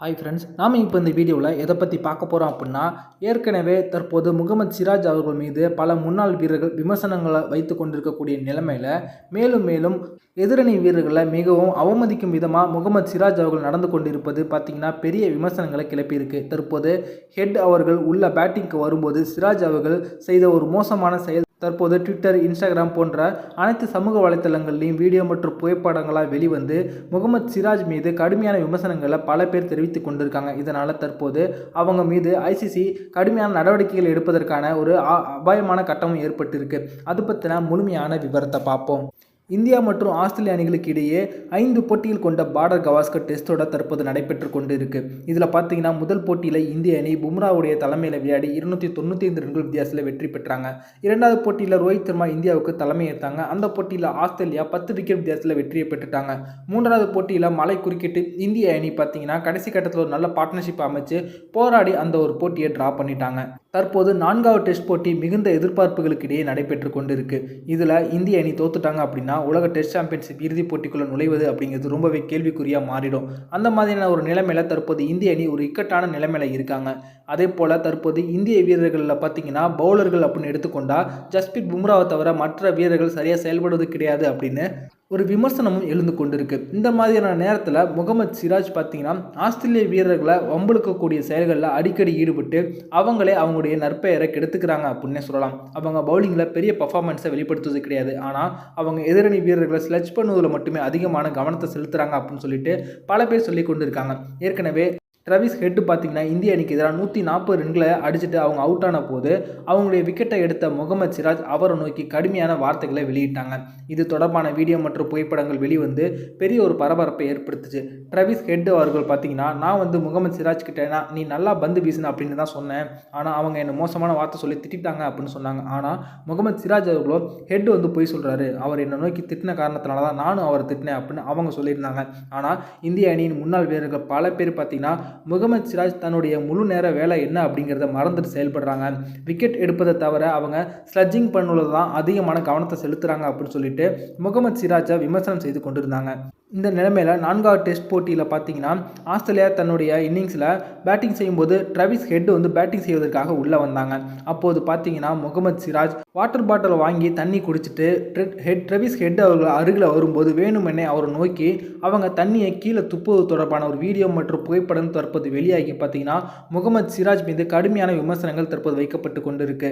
Hi friends நாம் இப்போ இந்த வீடியோவில் எதை பற்றி பார்க்க போகிறோம் அப்படின்னா ஏற்கனவே தற்போது முகமது சிராஜ் அவர்கள் மீது பல முன்னாள் வீரர்கள் விமர்சனங்களை வைத்து கொண்டிருக்கக்கூடிய நிலைமையில் மேலும் மேலும் எதிரணி வீரர்களை மிகவும் அவமதிக்கும் விதமாக முகமது சிராஜ் அவர்கள் நடந்து கொண்டிருப்பது பார்த்திங்கன்னா பெரிய விமர்சனங்களை கிளப்பியிருக்கு. தற்போது ஹெட் அவர்கள் உள்ள பேட்டிங்க்கு வரும்போது சிராஜ் அவர்கள் செய்த ஒரு மோசமான செயல் தற்போது ட்விட்டர் இன்ஸ்டாகிராம் போன்ற அனைத்து சமூக வலைத்தளங்கள்லையும் வீடியோ மற்றும் புகைப்படங்களாக வெளிவந்து முகமது சிராஜ் மீது கடுமையான விமர்சனங்களை பல பேர் தெரிவித்து கொண்டிருக்காங்க. இதனால் தற்போது அவங்க மீது ஐசிசி கடுமையான நடவடிக்கைகள் எடுப்பதற்கான ஒரு அபாயமான கட்டமும் ஏற்பட்டிருக்கு. அது பற்றின முழுமையான விவரத்தை பார்ப்போம். இந்தியா மற்றும் ஆஸ்திரேலிய அணிகளுக்கு இடையே ஐந்து போட்டிகள் கொண்ட பார்டர் கவாஸ்கர் டெஸ்ட் தொடர் தற்போது நடைபெற்று கொண்டு இருக்கு இதில் பார்த்தீங்கன்னா முதல் போட்டியில் இந்திய அணி பும்ராவுடைய தலைமையில் விளையாடி இருநூற்றி தொண்ணூற்றி ஐந்து ரன்கள் வித்தியாசத்தில் வெற்றி பெற்றாங்க. இரண்டாவது போட்டியில் ரோஹித் சர்மா இந்தியாவுக்கு தலைமை ஏற்றாங்க. அந்த போட்டியில் ஆஸ்திரேலியா பத்து விக்கெட் வித்தியாசத்தில் வெற்றியை பெற்றுட்டாங்க. மூன்றாவது போட்டியில் மலை குறுக்கிட்டு இந்திய அணி பார்த்தீங்கன்னா கடைசி கட்டத்தில் ஒரு நல்ல பார்ட்னர்ஷிப் அமைச்சு போராடி அந்த ஒரு போட்டியை டிரா பண்ணிட்டாங்க. தற்போது நான்காவது டெஸ்ட் போட்டி மிகுந்த எதிர்பார்ப்புகளுக்கு இடையே நடைபெற்று கொண்டிருக்கு. இதில் இந்திய அணி தோத்துட்டாங்க அப்படின்னா உலக டெஸ்ட் சாம்பியன்ஷிப் இறுதிப் போட்டிக்குள்ளே நுழைவது அப்படிங்கிறது ரொம்பவே கேள்விக்குறியாக மாறிடும். அந்த மாதிரியான ஒரு நிலைமையில் தற்போது இந்திய அணி ஒரு இக்கட்டான நிலைமையில் இருக்காங்க. அதே போல் தற்போது இந்திய வீரர்களில் பார்த்தீங்கன்னா பவுலர்கள் அப்படின்னு எடுத்துக்கொண்டால் ஜஸ்பிரித் பும்ராவை தவிர மற்ற வீரர்கள் சரியாக செயல்படுவது கிடையாது அப்படின்னு ஒரு விமர்சனமும் எழுந்து கொண்டிருக்கு. இந்த மாதிரியான நேரத்தில் முகமது சிராஜ் பார்த்தீங்கன்னா ஆஸ்திரேலிய வீரர்களை வம்பளுக்கக்கூடிய செயல்களில் அடிக்கடி ஈடுபட்டு அவங்களே அவங்களுடைய நற்பெயரை கெடுத்துக்கிறாங்க அப்படின்னே சொல்லலாம். அவங்க பவுலிங்கில் பெரிய பர்ஃபார்மன்ஸை வெளிப்படுத்துவது கிடையாது. ஆனால் அவங்க எதிரணி வீரர்களை ஸ்லெச் பண்ணுவதில் மட்டுமே அதிகமான கவனத்தை செலுத்துகிறாங்க அப்படின்னு சொல்லிட்டு பல பேர் சொல்லி கொண்டு இருக்காங்க ஏற்கனவே ட்ரவிஸ் ஹெட்டு பார்த்தீங்கன்னா இந்திய அணிக்கு எதிராக நூற்றி நாற்பது ரன்களை அடிச்சுட்டு அவங்க அவுட் ஆன போது அவங்களுடைய விக்கெட்டை எடுத்த முகமது சிராஜ் அவரை நோக்கி கடுமையான வார்த்தைகளை வெளியிட்டாங்க. இது தொடர்பான வீடியோ மற்றும் புகைப்படங்கள் வெளிவந்து பெரிய ஒரு பரபரப்பை ஏற்படுத்துச்சு. ட்ரவிஸ் ஹெட் அவர்கள் பார்த்தீங்கன்னா நான் வந்து முகமது சிராஜ் கிட்டே நீ நல்லா பந்து வீசுன அப்படின்னு தான் சொன்னேன். ஆனால் அவங்க என்ன மோசமான வார்த்தை சொல்லி திட்டிட்டாங்க அப்படின்னு சொன்னாங்க. ஆனால் முகமது சிராஜ் அவர்களோ ஹெட் வந்து போய் சொல்கிறாரு அவர் என்னை நோக்கி திட்டின காரணத்தினால தான் நானும் அவரை திட்டினேன் அப்படின்னு அவங்க சொல்லியிருந்தாங்க. ஆனால் இந்திய அணியின் முன்னாள் வீரர்கள் பல பேர் பார்த்திங்கன்னா முகமது சிராஜ் தன்னுடைய முழு நேர வேலை என்ன அப்படிங்கிறத மறந்துட்டு செயல்படுறாங்க. விக்கெட் எடுப்பதை தவிர அவங்க ஸ்லட்ஜிங் பண்ணுவது தான் அதிகமான கவனத்தை செலுத்துகிறாங்க அப்படின்னு சொல்லிட்டு முகமது சிராஜை விமர்சனம் செய்து கொண்டிருந்தாங்க. இந்த நிலைமையில் நான்காவது டெஸ்ட் போட்டியில் பார்த்தீங்கன்னா ஆஸ்திரேலியா தன்னுடைய இன்னிங்ஸில் பேட்டிங் செய்யும்போது ட்ரவிஸ் ஹெட் வந்து பேட்டிங் செய்வதற்காக உள்ளே வந்தாங்க. அப்போது பார்த்தீங்கன்னா முகமது சிராஜ் வாட்டர் பாட்டில் வாங்கி தண்ணி குடிச்சிட்டு ட்ரெ- ஹெட் ட்ரெவிஸ் ஹெட் அவர்கள் அருகில் வரும்போது வேணுமென்னே அவரை நோக்கி அவங்க தண்ணியை கீழே துப்புவது தொடர்பான ஒரு வீடியோ மற்றும் புகைப்படம் தற்போது வெளியாகி பார்த்தீங்கன்னா முகமது சிராஜ் மீது கடுமையான விமர்சனங்கள் தற்போது வைக்கப்பட்டு கொண்டிருக்கு.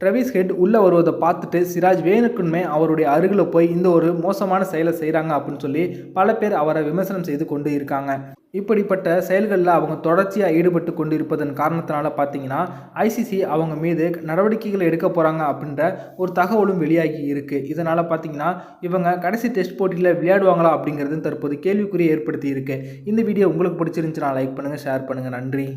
ட்ரெவிஸ் ஹெட் உள்ளே வருவதை பார்த்துட்டு சிராஜ் வேணுக்குமே அவருடைய அருகில் போய் இந்த ஒரு மோசமான செயலை செய்கிறாங்க அப்படின்னு சொல்லி பல பேர் அவரை விமர்சனம் செய்து கொண்டு இருக்காங்க. இப்படிப்பட்ட செயல்களில் அவங்க தொடர்ச்சியாக ஈடுபட்டு கொண்டு இருப்பதன் காரணத்தினால பார்த்தீங்கன்னா ஐசிசி அவங்க மீது நடவடிக்கைகள் எடுக்க போகிறாங்க அப்படின்ற ஒரு தகவலும் வெளியாகி இருக்குது இதனால் பார்த்தீங்கன்னா இவங்க கடைசி டெஸ்ட் போட்டியில் விளையாடுவாங்களா அப்படிங்கிறது தற்போது கேள்விக்குறியை ஏற்படுத்தி இருக்கு. இந்த வீடியோ உங்களுக்கு பிடிச்சிருந்துச்சுன்னா லைக் பண்ணுங்கள் ஷேர் பண்ணுங்கள் நன்றி.